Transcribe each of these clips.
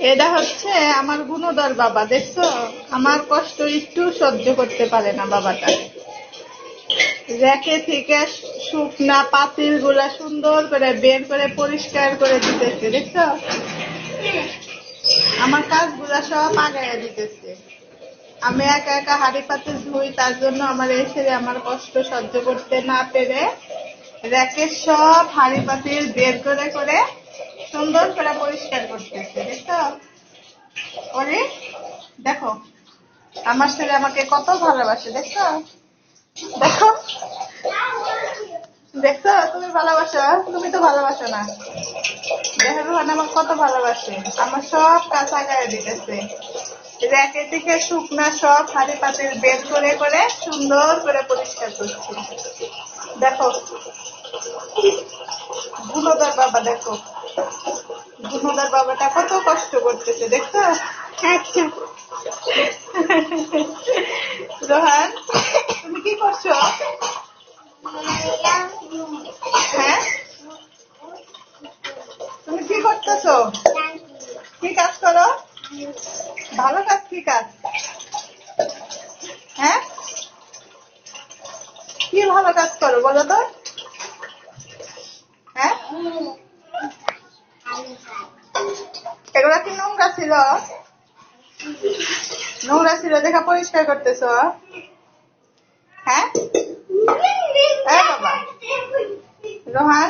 এটা হচ্ছে আমার গুণধর বাবা, দেখছ? আমার কষ্ট একটু সহ্য করতে পারে না বাবাটা। থেকে শুকনা পাতিলগুলা সুন্দর করে বের করে পরিষ্কার করে দিতেছে, দেখছ? আমার কাজগুলা সব আগায় দিতেছে। আমি একা একা হাড়ি পাতিল ধুই, তার জন্য আমার ছেলে আমার কষ্ট সহ্য করতে না পেরে র্যাকের সব হাড়ি পাতিল বের করে করে সুন্দর করে পরিষ্কার করতেছে দেখছ ওরে, দেখো, আমার ছেলে আমাকে কত ভালোবাসে দেখছ দেখো দেখছ তুমি ভালোবাসো? তুমি তো ভালোবাসো না। দেখো, রোহান আমার কত ভালোবাসে। আমার সব কাজ আগায় দিতেছে। র্যাকে থেকে শুকনা সব হাড়ি পাতিল বের করে করে সুন্দর করে পরিষ্কার করছি। দেখো গুণধর বাবা দেখো। গুণধর বাবাটা কত কষ্ট করতেছে দেখছ? আচ্ছা। রোহান তুমি কি করছ? হ্যাঁ? তুমি কি করতেছো? কি কাজ করো? ভালো কাজ কি কাজ? হ্যাঁ? কি ভালো কাজ করো বলো তো? এগুলা কি নোংরা ছিল? নোংরা ছিল, দেখা পরিষ্কার করতেছ? হ্যাঁ? হ্যাঁ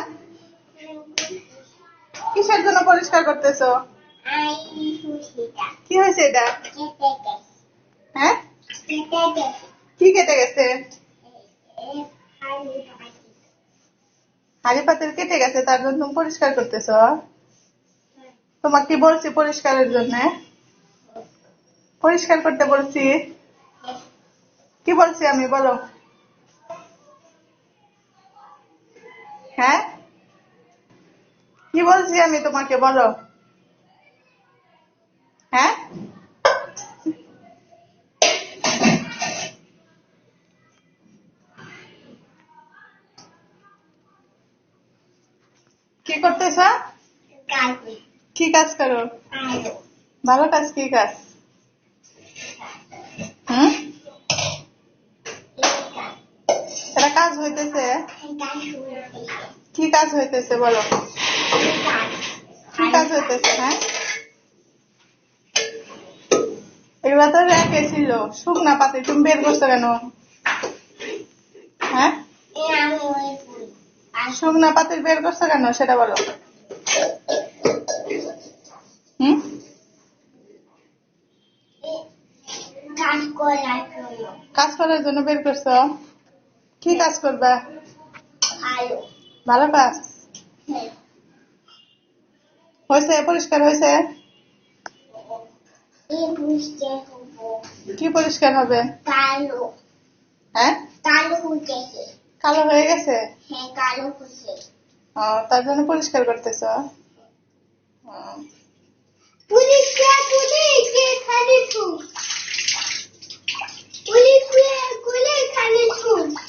কিসের জন্য পরিষ্কার করতেছ? কি হয়েছে এটা? হ্যাঁ? কি কেটে গেছে? হাড়ি পাতিল কেটে গেছে, তার জন্য তুমি পরিষ্কার করতেছ? তোমাকে কি বলছি পরিষ্কারের জন্য? পরিষ্কার করতে বলছি। কি বলছি আমি, বলো। হ্যাঁ? কি বলছি আমি তোমাকে, বলো। কি করতেছ? কি কাজ করো? ভালো কাজ, কি কাজ? এটা কাজ হইতেছে। কি কাজ হইতেছে বলো? কি কাজ হইতেছে হ্যাঁ? এগুলা তো র্যাকে ছিল, শুকনা পাতি, তুমি বের করছ কেন? হ্যাঁ? শুকনা পাতিল বের করছ কেন? সেটা বলো। হুম? কাজ করার জন্য। বের করছ? কি কাজ করবা? ভালো কাজ। হয়েছে? পরিষ্কার হয়েছে? কি পরিষ্কার হবে? কালো হ্যাঁ? কালো হয়ে গেছে? হ্যাঁ কালো উঠেছে ও, তার জন্য পরিষ্কার করতেছ? পুলিশ পুলিশ এখানে তুই পুলিশ পুলিশ এখানে তুই দেখো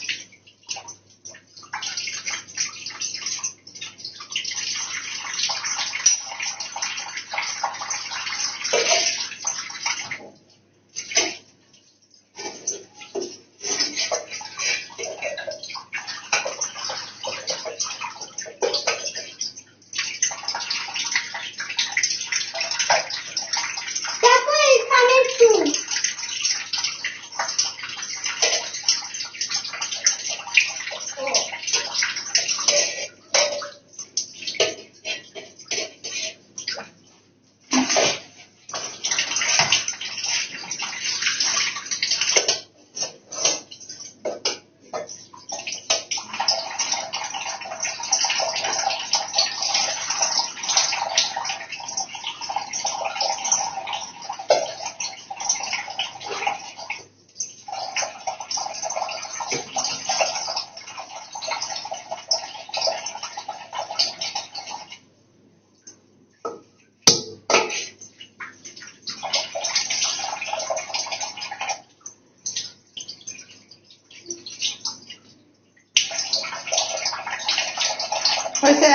হয়েছে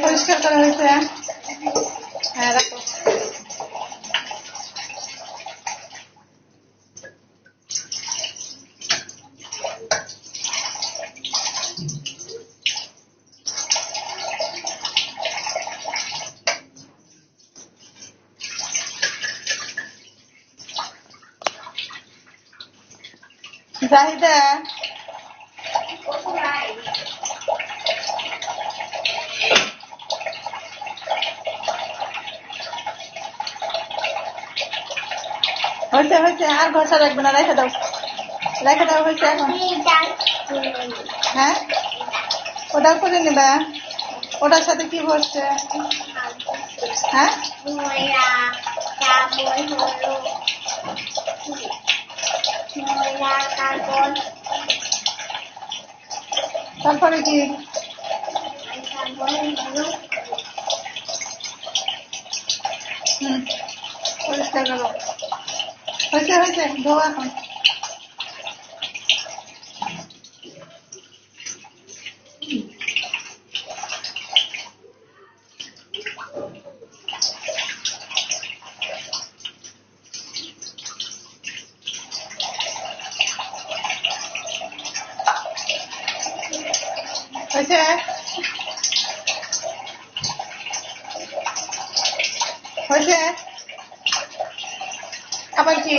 পরিষ্কার করা হয়েছে হ্যাঁ রাখো জাহিদা হয়েছে হয়েছে আর ঘষা রাখবে না, রেখে দাও। রেখে দাও হয়েছে এখন। হ্যাঁ? ওটা করে নেবে। ওটার সাথে কি বসছে হ্যাঁ? তারপর কি? হুম, পরিষ্কার করো। হয়েছে হয়েছে ধোয়া এখন হয়েছে হয়েছে আবার কি?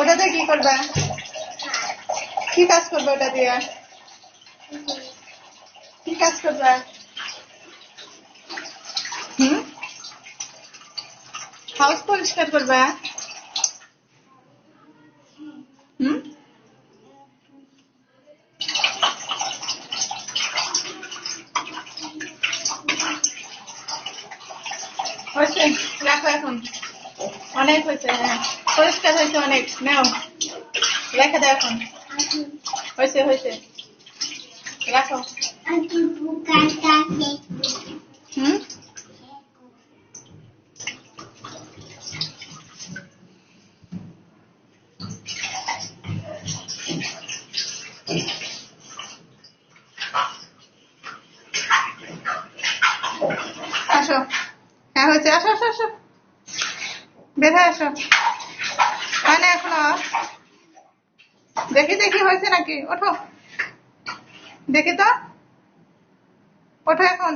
ওটাতে কি করবে? কি কাজ করবে ওটা দিয়ে? কি কাজ করবে? হুম? হাউস পরিষ্কার করবে হুম হয়েছে রাখো এখন অনেক হয়েছে হ্যাঁ পরিষ্কার হয়েছে অনেক নাও রেখে দাও এখন হয়েছে হয়েছে রাখো আন্টি বুকাটাকে হুম আসো হ্যাঁ হয়েছে আসো আসো আসো হয়ে আসো হয় না এখনও? দেখি দেখি হয়েছে নাকি? ওঠো। দেখি তো। ওঠো এখন।